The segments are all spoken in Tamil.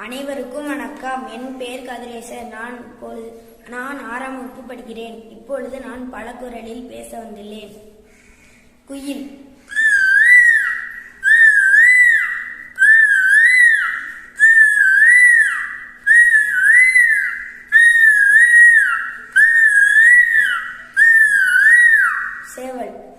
அனைவருக்கும் வணக்கம். என் பெயர் கதிரேசர் நான் இப்பொழுது நான் ஆறாம் வகுப்பு படிக்கிறேன். இப்பொழுது நான் பலகுரலில் பேச வந்துள்ளேன். குயில். சேவல்.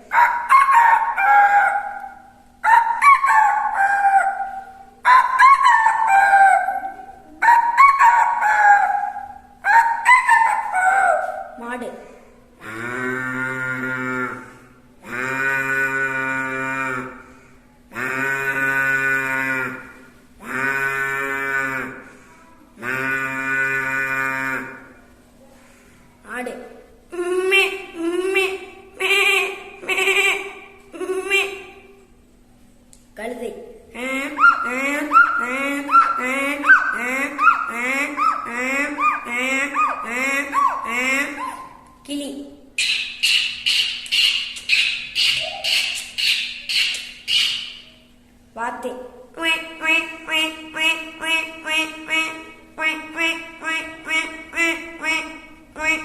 ആട്. കഴുതി ഏ? உவே.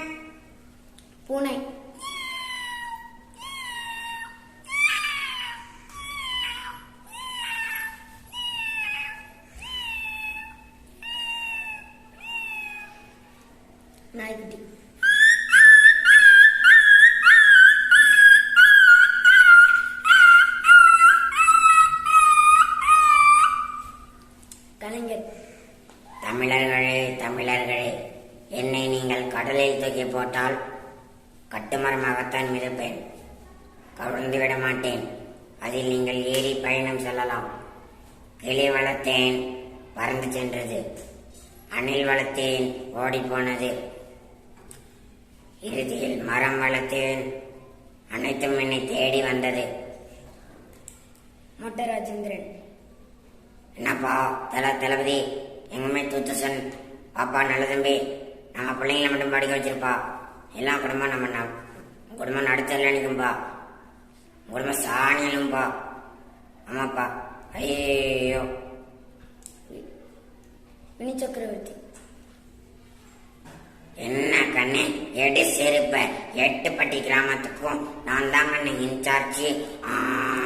பூனை நாய்க்குட்டி தமிழர்களே என்னை நீங்கள் கடலில் தூக்கி போட்டால் கட்டுமரமாகத்தான் மிதப்பேன். கவிழ்ந்து விட மாட்டேன். அதில் நீங்கள் ஏறி பயணம் செல்லலாம். கிளி வளர்த்தேன் பறந்து சென்றது. அணில் வளர்த்தேன் ஓடிப்போனது. இறுதியில் மரம் வளர்த்தேன் அனைத்தும் என்னை தேடி வந்தது. மொட்டை ராஜேந்திரன் என்னப்பா தல தளபதி எங்குமே தூத்துசன்? பாப்பா நல்ல தம்பி. நம்ம பிள்ளைங்களை மட்டும் படிக்க வச்சிருப்பா. எல்லா குடும்பம் நம்ம குடும்பம் நடுத்தரில் நிற்கும்பா குடும்பம் சாணியலும்பா ஆமாப்பா. ஐயோ வினி சக்கரவர்த்தி. என்ன கண்ணே? எடி செருப்ப. எட்டுப்பட்டி கிராமத்துக்கும் நான் தான் கண்ணு இன்சார்ஜி. ஆ.